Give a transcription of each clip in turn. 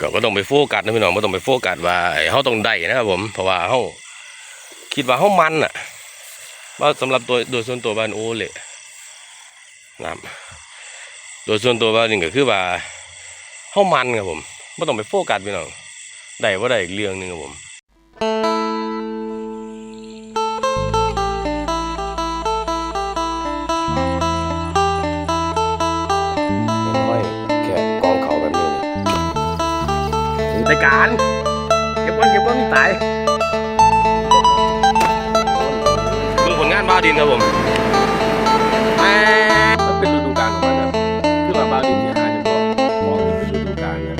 ก็บ่ต้องไปโฟกัสนะพี่น้องบ่ต้องไปโฟกัสว่าเขาต้องได้นะครับผมเพราะว่าเขาคิดว่าเขามันอะว่าสำหรับตัวโดยส่วนตัวบ้านโอเละนะครับโดยส่วนตัวบ้านนี่ก็คือว่าเขามันครับผมบ่ต้องไปโฟกัสพี่น้องได้ว่าได้อีกเรื่องหนึงครับผม การเก็บก้อนเก็บก้อนมีตายดูผลงานบ้าวดินครับผมแหม่มันเป็นฤดูกาลของมันครับคือว่าบ้าวดินที่หาเฉพาะของที่เป็นฤดูกาลนะ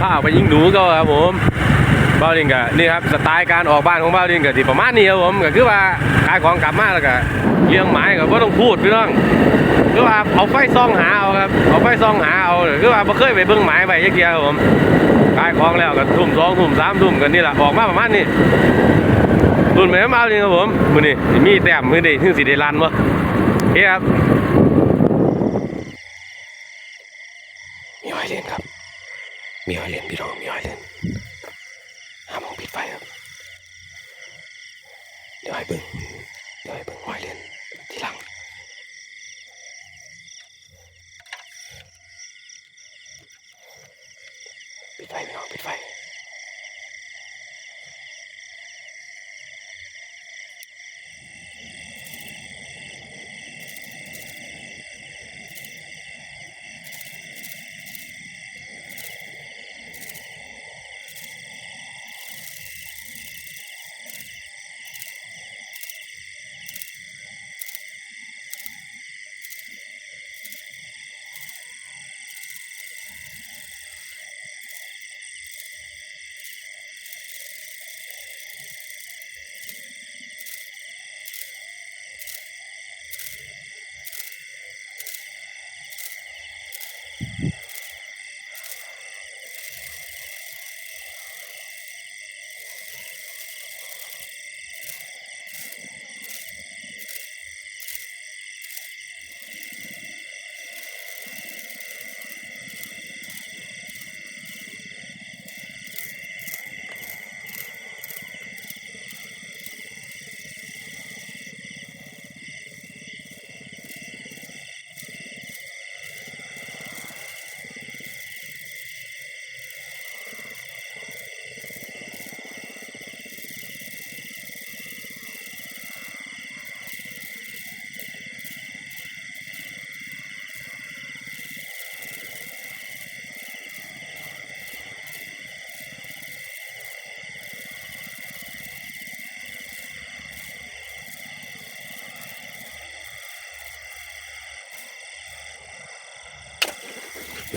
ข้าวไปยิงหนูก็ครับผมบ้าวดินก็นี่ครับสไตล์การออกบ้านของบ้าวดินก็ที่ประมาณนี้ครับผมก็คือว่าขายของกลับมาแล้วก็เลี้ยงหมายก็บ่ต้องพูดพี่น้อง คือว่าเอาไฟซองหาเอาครับเอาไฟซองหาเอาคือว่าบ่เคยไปเบิ่งหมายไปยักเดียวครับผมขายของแล้วก็ทุ่มสองทุ่มสามทุ่มกันนี่แหละออกมาประมาณนี้รุ่นไปมาจริงครับผมมือนี้สิมีแต้มมือนี้ถึงสิได้รันบ่เฮ้ครับมีหอยเลนครับ มีหอยเลนพี่น้องมีหอยเลนห้ามมองปิดไฟครับเดี๋ยวให้เบิ่ง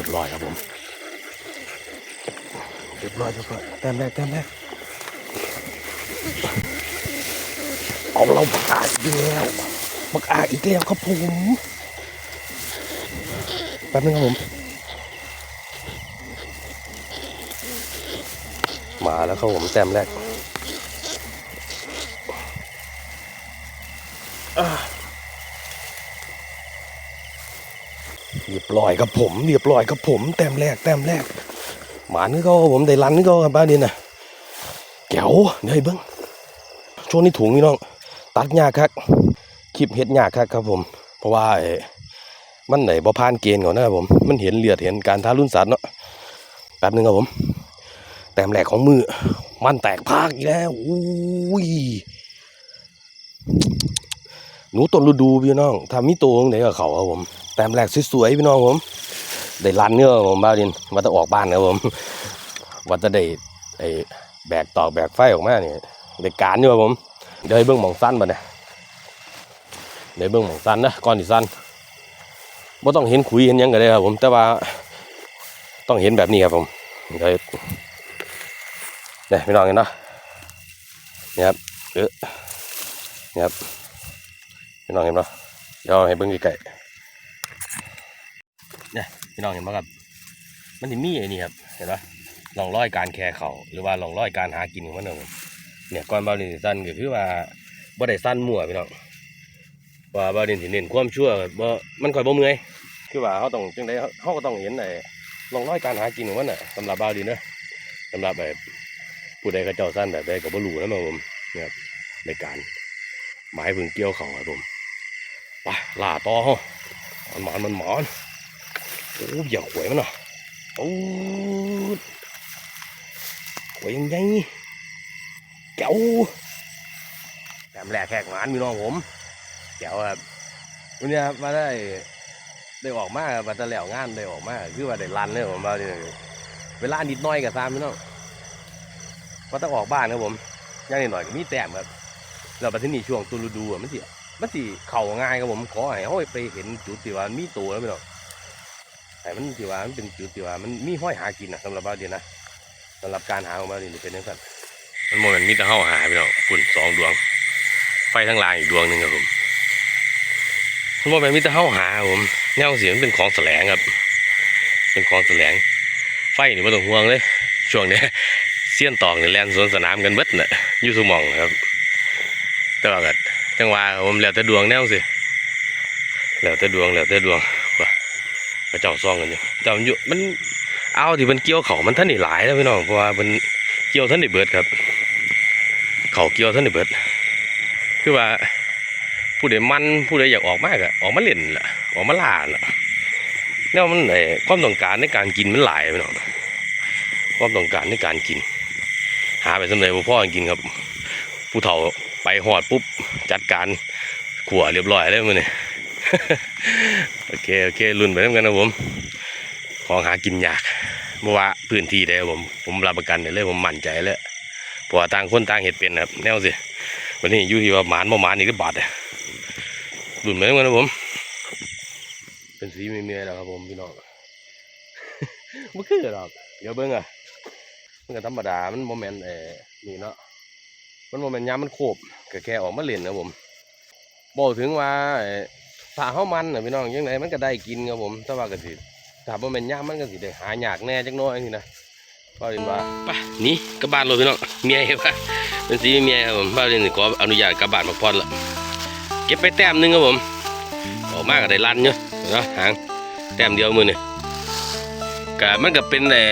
บร้อยครับผม เรียบร้อยครับแต้มแรกแต้มแรกเอาเราบักอาอีกแล้วบักอาอีกแล้วครับผมแป๊บนึงครับผม มาแล้วครับผมแต้มแรกอ่า เรียบร้อยครับผม เรียบร้อยครับผม แต้มแรกแต้มแรกหมานี่ก็ผมได้รันนี่ก็ครับบ้านนี้นะแก้วเดี๋ยวเบิ้งช่วงนี้ถุงนี่น้อง ตัดยากครับคลิปเฮ็ดยากครับครับผม เพราะว่าไอ้มันไหนบ่ผ่านเกณฑ์ก่อนนะครับผม มันเห็นเลือดเห็นการทารุณสัตว์เนาะแป๊บนึงครับผม แต้มแรกของมือ มันแตกพากอีกแล้วอุ้ย หนูต้นฤดูพี่น้องถ้ามีตัวตรงไหนกับเขาครับผมแต้มแรกสวยๆพี่น้องผมได้รันเนื้อผมบ้าดินว่าจะออกบ้านครับผมว่าจะได้ไอ้แบกตอกแบกไฟออกมาเนี่ยได้การอยู่ครับผมเดี๋ยวให้เบิ้องมองสั้นบ่เนี่ยเดี๋ยวเบิ้องมองสั้นนะก่อนที่สั้นบ่ต้องเห็นขุยเห็นยังก็ได้ครับผม แต่ว่าต้องเห็นแบบนี้ครับผมเดี๋ยวเนี่ยพี่น้องเห็นเนาะเนี่ยครับเออเนี่ยครับ พี่น้องเห็นเนาะเดี๋ยวให้เบิ้งใกล้ๆเนี่ยพี่น้องเห็นไหมครับ มันจะมีไอ้นี่ครับเห็นปะลองร้อยการแคร์เขาหรือว่าลองร้อยการหากินของมันเองเนี่ยก่อนบาลินสั้นก็คือว่าบ่ได้สั้นมั่วพี่น้องว่าบาลินสิเน้นความชั่วบ่มันคอยบ่เมื่อยคือว่าเขาต้องจังไดเขาเขาก็ต้องเห็นไอ้ร่องรอยการหากินของมันน่ะสำหรับบาวดีนะสำหรับแบบผู้ใดเขาเจ้าสั้นแบบใดก็บ่รู้นะครับผมเนี่ยครับในการหมายเพึ่งเกี่ยวเขาครับผม ไปล่าต่อฮามันหมอนมันหมอนโอ้ยอย่าหวยมันเนาะโอ้หวยยังไงแก้วแต้มแรกแขกหมานพี่น้องผมแก้วครับวันนี้มาได้ได้ออกมาบัตะแล้วงานได้ออกมาคือว่าได้รันเลยผมว่านี่เวลานิดน้อยกับซามพี่น้องพอต้องออกบ้านครับผมย่างนิดหน่อยก็มีแต้มครับแล้วบัดที่นี่ช่วงตุลฤดูอะมันสิ มันสิเข่าง่ายครับผมขอให้เขาไปเห็นจุดที่ว่ามีตัวแล้วพี่น้องแต่มันที่ว่ามันเป็นจุดที่ว่ามันมีห้อยหากินนะสำหรับบ้านเดียนะสำหรับการหาของบ้านเดียนเป็นอย่างนั้นมันโมเมนมีแต่เข้าหาพี่น้องฝุ่นสองดวง ไฟทั้งลางอีกดวงหนึ่งครับผมมันบ่แม่นมีแต่เฮาหาผมแนวเสียงเป็นของแสลงครับ เป็นของแสลง ไฟนี่บ่ต้องห่วงเลยช่วงนี้เสี้ยนตอกนี่แล่นสวนสนามกันเบิดน่ะอยู่สมองครับ แต่ว่าก็ จังหวะผมแล้วแต่ดวงแนวสิแล้วแต่ดวงแล้วแต่ดวงว่าพระเจ้าซองกันอยู่เจ้ามันอยู่มันเอาที่มันเกี่ยวเขามันท่านนี่หลายแล้วพี่น้องเพราะว่ามันเกี่ยวท่านนี่เบิดครับ เขาเกี่ยวท่านนี่เบิด คือว่าผู้ใดมันผู้ใดอยากออกมากอะออกมาเล่นละออกมาล่าละเนี่ยมันไอ้ความต้องการในการกินมันหลายไปเนาะความต้องการในการกิน หาไปสำเร็จพ่อกินครับ ผู้เฒ่า ไปหอดปุ๊บจัดการขัวเรียบร้อยแล้วมือนี่โอเคโอเครุ่นไปน้ำกันนะผม ของหากินยากเมื่อว่าพื้นที่ได้ผมผมรับประกันเลยผมมั่นใจเลยเพราะว่าต่างคนต่างเห็ดเป็นครับแนวสิวันนี้อยู่ที่ว่าหมานบ่หมานอีกหรือบาทเนี่ยดุนเหมือนกันนะผม เป็นสีเมียๆแล้วครับผมพี่น้องมันคือหรอกเดี๋ยวเบิ้งอะมันก็ธรรมดามันโมเมนต์เอ่อนี่เนาะ มันโมเมนต์ยามมันโคบก็แค่ออกมาเล่นนะผมบอกถึงว่าถ้าเฮามันน่ะพี่น้องยังไงมันก็ได้กินครับผมแต่ว่าก็สิถ้าบ่แม่นยามมันก็สิได้หายากแน่จักหน้อยนี่นะก็เห็นว่าไปหนี่กลับานเลยพี่น้องเมียเห็นปะเป็นสีเมียครับผมบ้านนี้ขออนุญาตกลับบานมาพรละเก็บไปแต้มหนึงครับผมออกมากก็ได้ลันเนาะเนาะหางแต้มเดียวมือนี่ก็มันก็เป็นแต่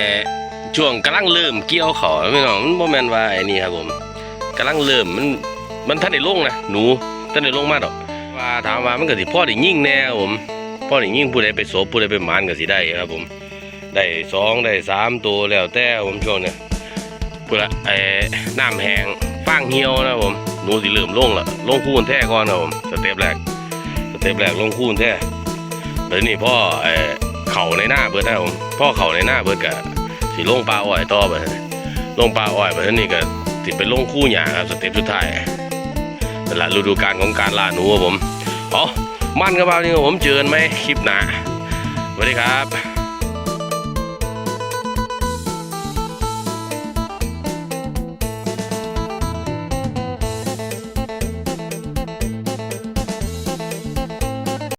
ช่วงกำลังเริ่มเกี่ยวเขาไม่น้องมันโมแมนว่าไอ้นี่ครับผม กำลังเริ่มมันมันท่านได้ลงนะหนูท่านได้ลงมาดอกว่าถามว่ามันก็สิพ่อได้ยิ่งแน่ผมพ่อได้ยิ่งผู้ใดไปโสผู้ใดไปหมานก็สิได้ครับผมได้สองได้สามตัวแล้วแต่ผมช่วงเนี้ยพูดละไอ้น้ำแห้งฟางเหี่ยวนะผมหนูสิเริ่มลงละลงคูนแท้ก่อนครับผมสเต็ปแรกสเต็ปแรกลงคูนแท้แล้วนี่พ่อไอ้เข่าในหน้าเบิดนะผมพ่อเข่าในหน้าเบิดกะสิลงปลาอ้อยต่อไปลงปลาอ้อยไปแล้วนี่ก็ สิไปลงคู่หยาครับสเต็ปสุดท้ายนั่นแหละฤดูกาลของการล่าหนูครับผมอ๋อมั่นกับเรานี่ครับผมเจอกันไหมคลิปหน้าสวัสดีครับ